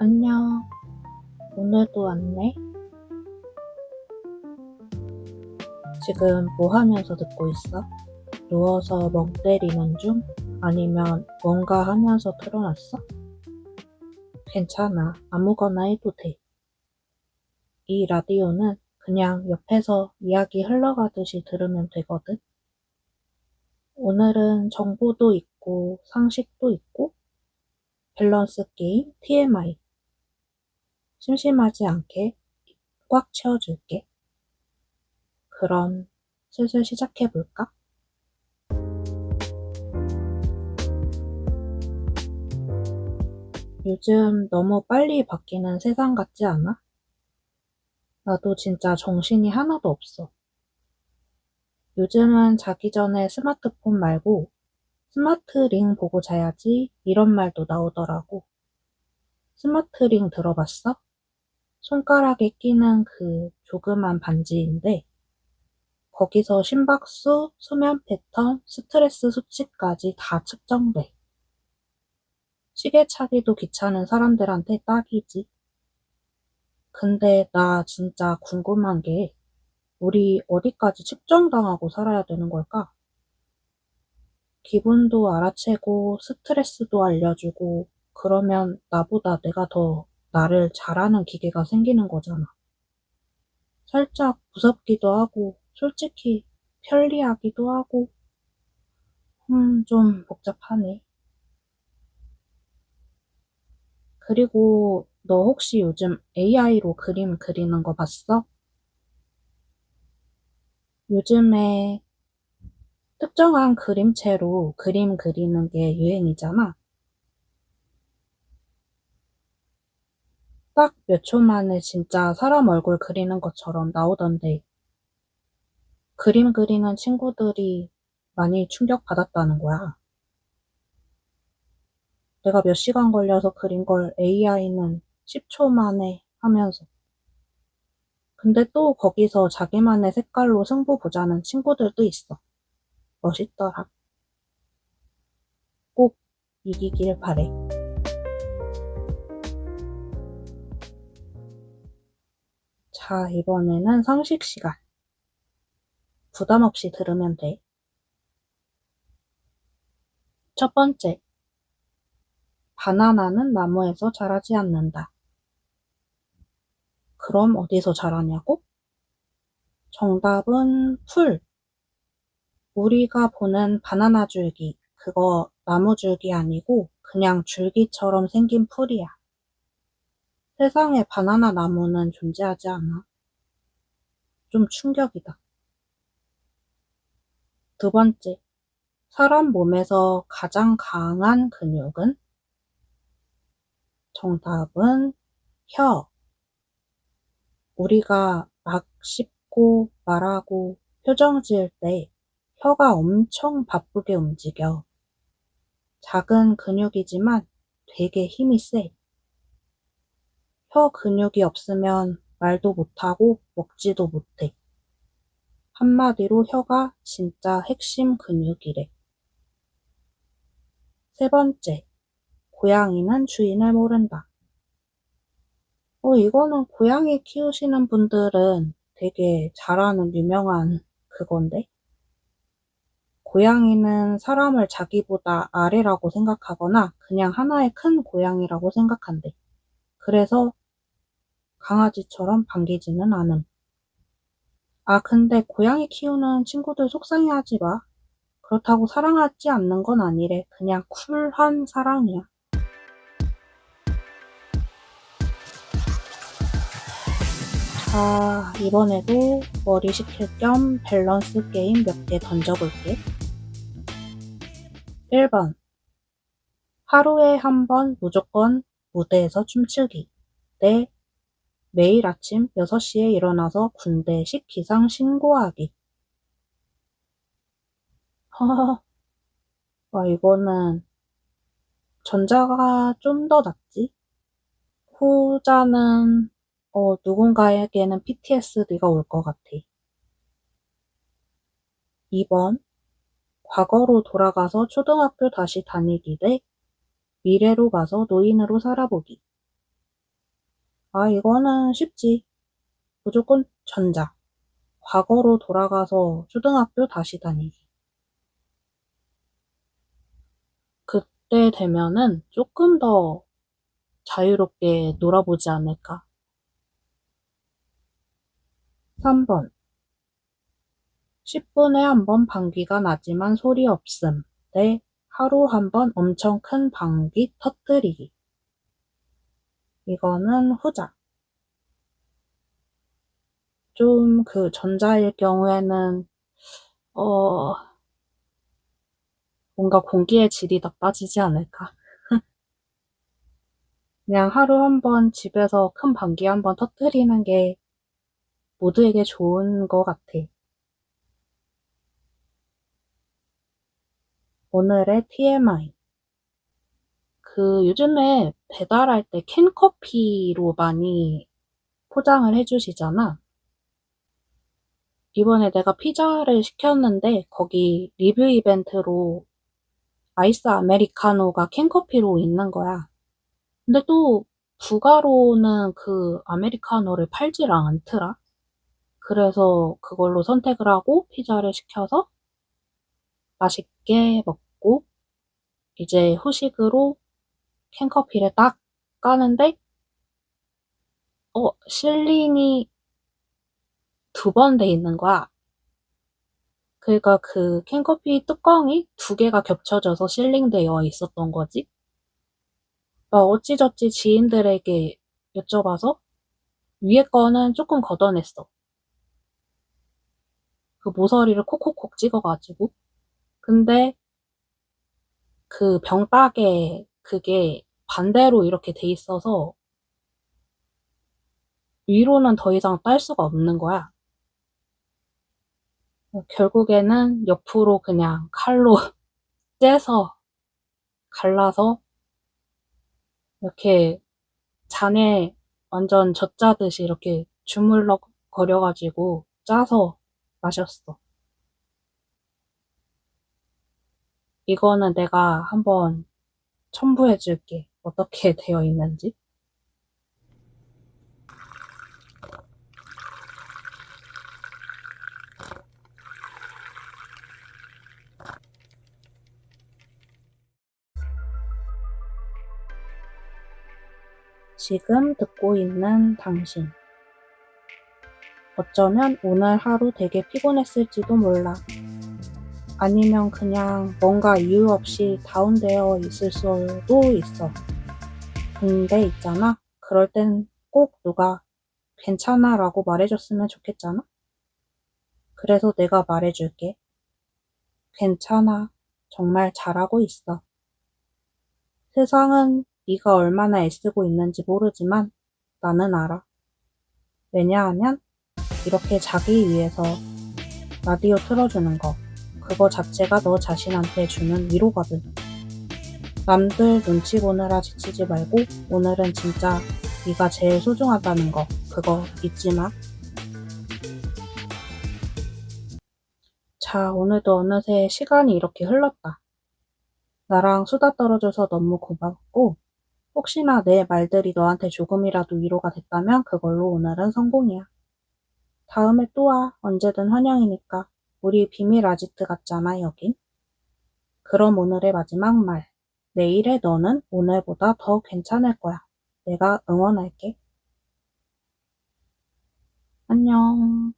안녕. 오늘도 왔네. 지금 뭐 하면서 듣고 있어? 누워서 멍 때리는 중? 아니면 뭔가 하면서 틀어놨어? 괜찮아. 아무거나 해도 돼. 이 라디오는 그냥 옆에서 이야기 흘러가듯이 들으면 되거든. 오늘은 정보도 있고 상식도 있고 밸런스 게임 TMI. 심심하지 않게 꽉 채워줄게. 그럼 슬슬 시작해볼까? 요즘 너무 빨리 바뀌는 세상 같지 않아? 나도 진짜 정신이 하나도 없어. 요즘은 자기 전에 스마트폰 말고 스마트링 보고 자야지 이런 말도 나오더라고. 스마트링 들어봤어? 손가락에 끼는 그 조그만 반지인데 거기서 심박수, 수면 패턴, 스트레스 수치까지 다 측정돼. 시계 차기도 귀찮은 사람들한테 딱이지. 근데 나 진짜 궁금한 게 우리 어디까지 측정당하고 살아야 되는 걸까? 기분도 알아채고 스트레스도 알려주고 그러면 나보다 내가 더 나를 잘하는 기계가 생기는 거잖아. 살짝 무섭기도 하고 솔직히 편리하기도 하고 음, 좀 복잡하네. 그리고 너 혹시 요즘 AI로 그림 그리는 거 봤어? 요즘에 특정한 그림체로 그림 그리는 게 유행이잖아. 딱 몇 초 만에 진짜 사람 얼굴 그리는 것처럼 나오던데, 그림 그리는 친구들이 많이 충격받았다는 거야. 내가 몇 시간 걸려서 그린 걸 AI는 10초 만에 하면서. 근데 또 거기서 자기만의 색깔로 승부 보자는 친구들도 있어. 멋있더라. 꼭 이기길 바래. 자, 이번에는 상식 시간. 부담 없이 들으면 돼. 첫 번째. 바나나는 나무에서 자라지 않는다. 그럼 어디서 자라냐고? 정답은 풀. 우리가 보는 바나나 줄기, 그거 나무 줄기 아니고 그냥 줄기처럼 생긴 풀이야. 세상에 바나나 나무는 존재하지 않아. 좀 충격이다. 두 번째, 사람 몸에서 가장 강한 근육은? 정답은 혀. 우리가 막 씹고 말하고 표정 지을 때 혀가 엄청 바쁘게 움직여. 작은 근육이지만 되게 힘이 세. 혀 근육이 없으면 말도 못하고 먹지도 못해. 한마디로 혀가 진짜 핵심 근육이래. 세 번째, 고양이는 주인을 모른다. 어, 이거는 고양이 키우시는 분들은 되게 잘하는 유명한 그건데. 고양이는 사람을 자기보다 아래라고 생각하거나 그냥 하나의 큰 고양이라고 생각한대. 그래서 강아지처럼 반기지는 않음. 아, 근데 고양이 키우는 친구들 속상해하지 마. 그렇다고 사랑하지 않는 건 아니래. 그냥 쿨한 사랑이야. 자, 이번에도 머리 식힐 겸 밸런스 게임 몇 개 던져볼게. 1번. 하루에 한 번 무조건 무대에서 춤추기. 대 매일 아침 6시에 일어나서 군대식 기상 신고하기. 허허. 와, 이거는 전자가 좀 더 낫지? 후자는 어, 누군가에게는 PTSD가 올 것 같아. 2번. 과거로 돌아가서 초등학교 다시 다니기 대 미래로 가서 노인으로 살아보기. 아, 이거는 쉽지. 무조건 전자. 과거로 돌아가서 초등학교 다시 다니기. 그때 되면은 조금 더 자유롭게 놀아보지 않을까. 3번. 10분에 한 번 방귀가 나지만 소리 없음. 대 하루 한 번 엄청 큰 방귀 터뜨리기. 이거는 후자. 좀 그 전자일 경우에는 어 뭔가 공기의 질이 나빠지지 않을까. 그냥 하루 한 번 집에서 큰 방귀 한 번 터뜨리는 게 모두에게 좋은 것 같아. 오늘의 TMI. 그 요즘에 배달할 때 캔커피로 많이 포장을 해주시잖아. 이번에 내가 피자를 시켰는데 거기 리뷰 이벤트로 아이스 아메리카노가 캔커피로 있는 거야. 근데 또 부가로는 그 아메리카노를 팔질 않더라. 그래서 그걸로 선택을 하고 피자를 시켜서 맛있게 먹고 이제 후식으로 캔커피를 딱 까는데 어 실링이 두 번 돼 있는 거야. 그러니까 그 캔커피 뚜껑이 두 개가 겹쳐져서 실링되어 있었던 거지. 막 어찌저찌 지인들에게 여쭤봐서 위에 거는 조금 걷어냈어. 그 모서리를 콕콕콕 찍어가지고. 근데 그 병따개 그게 반대로 이렇게 돼 있어서 위로는 더 이상 딸 수가 없는 거야. 결국에는 옆으로 그냥 칼로 째서 갈라서 이렇게 잔에 완전 젖자듯이 이렇게 주물럭거려가지고 짜서 마셨어. 이거는 내가 한번 첨부해줄 게. 어떻게 되어 있는지. 지금 듣고 있는 당신. 어쩌면 오늘 하루 되게 피곤했을지도 몰라. 아니면 그냥 뭔가 이유 없이 다운되어 있을 수도 있어. 근데 있잖아. 그럴 땐 꼭 누가 괜찮아 라고 말해줬으면 좋겠잖아. 그래서 내가 말해줄게. 괜찮아. 정말 잘하고 있어. 세상은 네가 얼마나 애쓰고 있는지 모르지만 나는 알아. 왜냐하면 이렇게 자기 위해서 라디오 틀어주는 거, 그거 자체가 너 자신한테 주는 위로거든. 남들 눈치 보느라 지치지 말고 오늘은 진짜 네가 제일 소중하다는 거, 그거 잊지 마. 자, 오늘도 어느새 시간이 이렇게 흘렀다. 나랑 수다 떨어줘서 너무 고맙고, 혹시나 내 말들이 너한테 조금이라도 위로가 됐다면 그걸로 오늘은 성공이야. 다음에 또 와. 언제든 환영이니까. 우리 비밀 아지트 같잖아, 여긴. 그럼 오늘의 마지막 말. 내일의 너는 오늘보다 더 괜찮을 거야. 내가 응원할게. 안녕.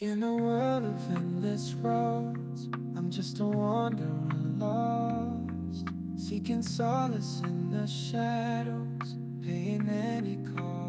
In a world of endless roads, I'm just a wanderer lost, seeking solace in the shadows, paying any cost.